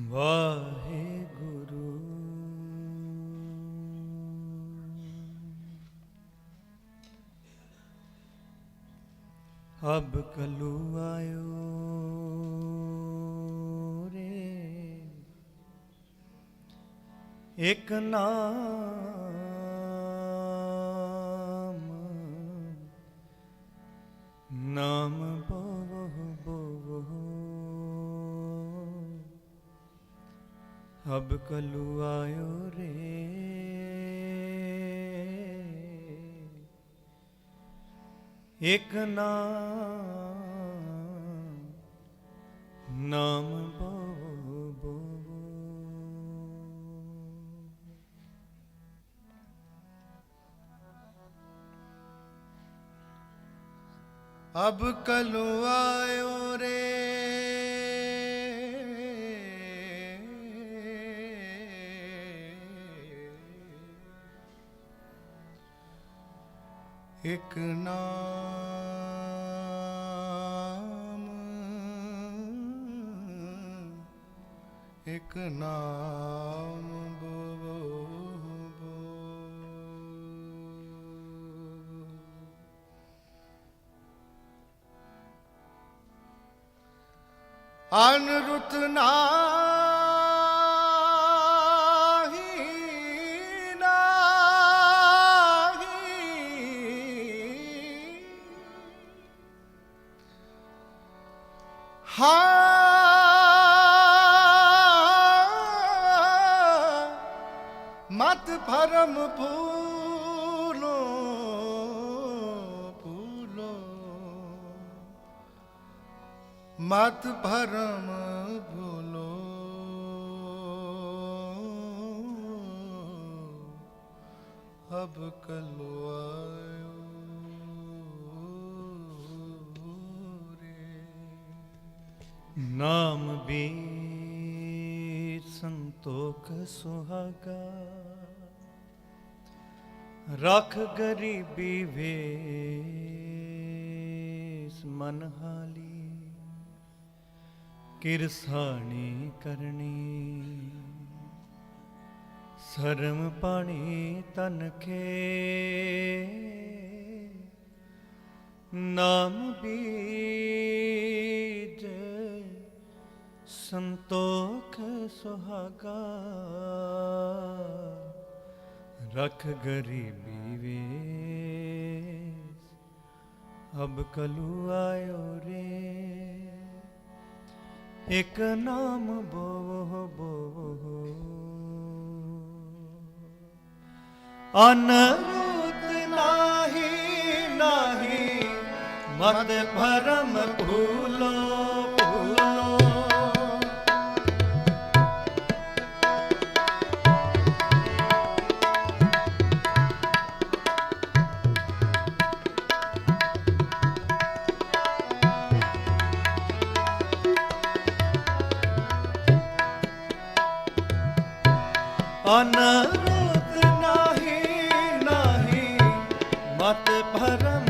ਵਾਹਿਗੁਰੂ। ਅਬ ਕਲੂ ਆਇਓ ਰੇ। ਇਕ ਨਾਮ ਨਾਮ ਅਬ ਕਲੂ ਆਇਓ ਰੇ। ਇਕ ਨਾਮ ਨਾਮ ਬੋਵ ਬੋਵ ਅਬ ਕਲੂ ਆਇਓ ਰੇ। ਇਕ ਨਾਮ ਇਕ ਨਾਮ ਬੋ ਅਨਰੁੱਤ ਨਾਹੀ ਮਤ ਭਰਮ ਭੂਲੋ ਭੂਲੋ। ਮਤ ਭਰਮ ਰਖ ਗਰੀਬੀ ਵੇਸ ਮਨਹਾਲੀ ਕਿਰਸਾਣੀ ਕਰਨੀ। ਸਰਮ ਪਾਣੀ ਤਨ ਖੇ ਨਾਮ ਬੀਜ ਸੰਤੋਖ ਸੁਹਾਗਾ। ਰਖ ਗਰੀਬੀ ਵੇਸ ਅਬ ਕਲੂ ਆਇਓ ਰੇ ਇਕ ਨਾਮ ਬੋਵ ਬੋਵ ਅਨਰੂਤ ਨਾਹੀ ਨਾਹੀ ਮਤ ਭਰਮ ਭੂਲੋ ਅਨਰੂਤ ਨਾਹੀ ਨਾਹੀ ਮਤ ਭਰਮ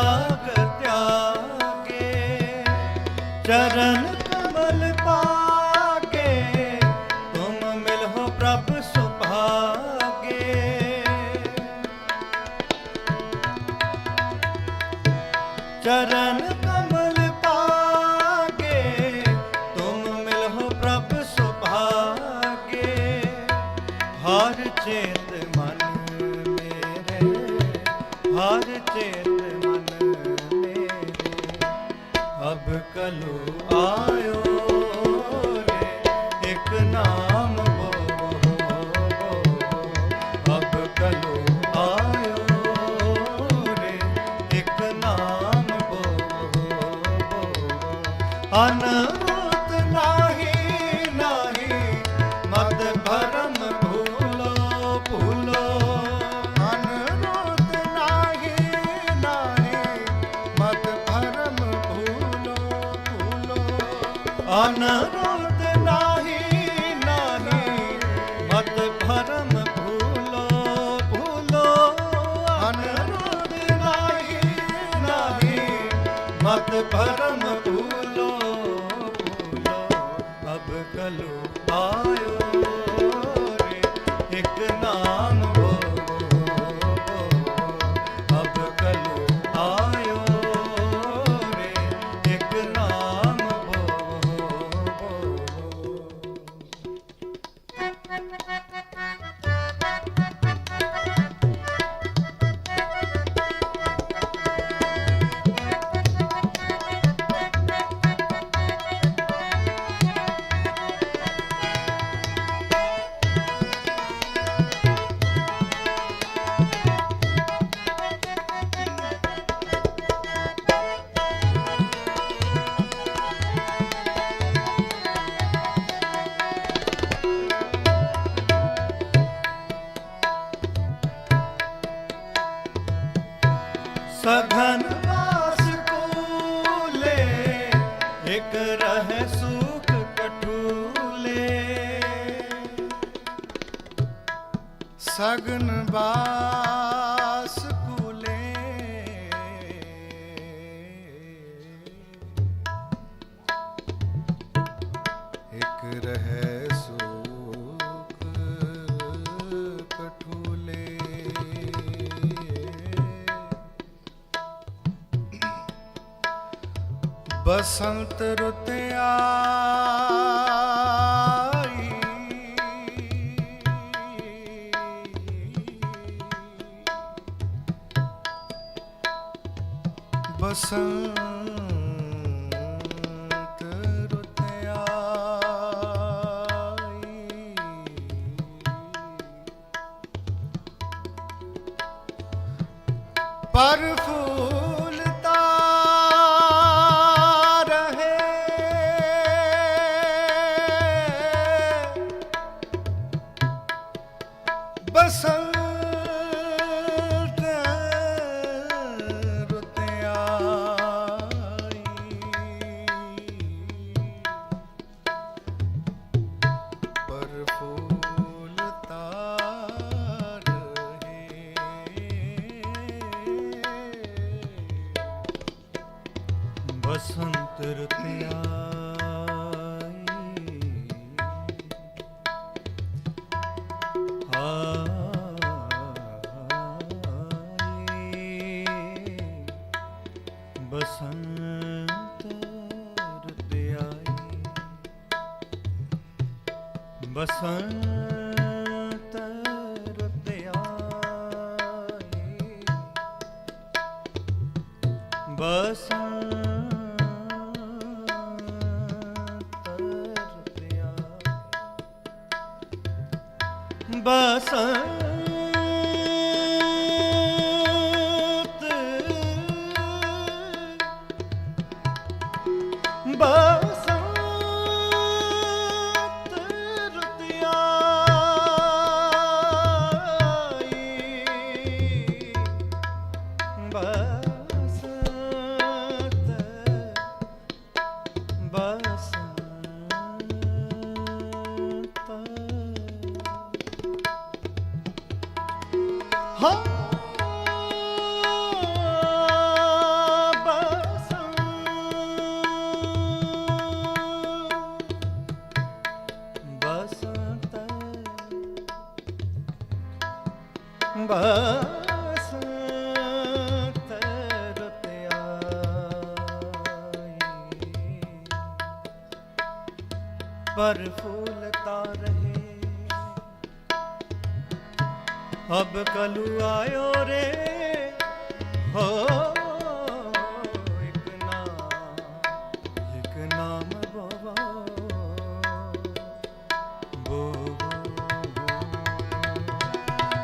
ਤਿਆਗ ਤਿਆਗ। ਮਤ ਪਰਮ ਬਨਵਾਸ ਕੁਲੇ ਰਹਿ ਸੁਖ ਕਠੂਲੇ ਬਸੰਤ ਰੁੱਤ ਬਸੰਤ ਰੁੱਤ ਆਈ। ਪਰ ਬਸੰਤ ਰੁੱਤ ਆਈ ਆਈ ਬਸੰਤ ਰੁੱਤ ਆਈ ਬਸੰਤ ਬਸੰ ਪਰ ਫੂਲਤਾ ਰਹੇ ਕਲੂ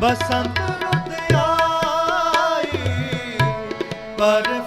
ਬਸੰਤ ਰੁੱਤ ਆਈ ਪਰ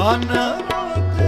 ਅਨਰੋਧ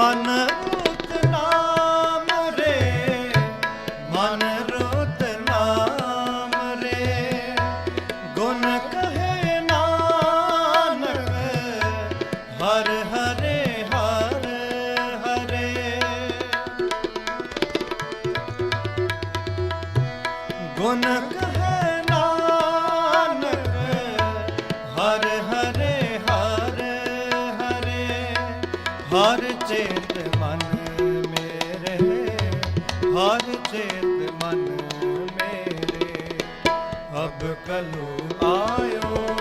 ਮਨ ਹਰ ਚੇਤ ਮਨ ਮੇਰੇ। ਅਬ ਕਲੂ ਆਇਓ।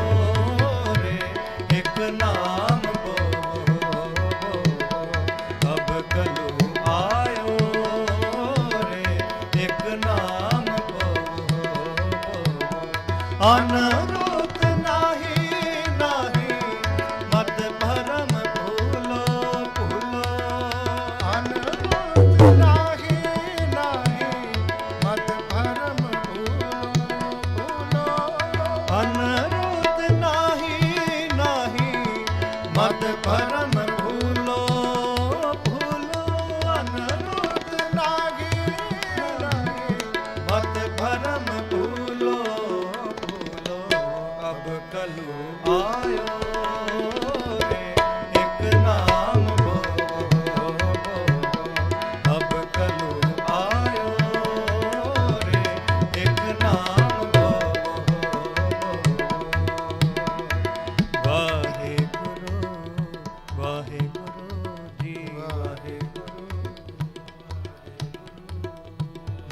Paraná.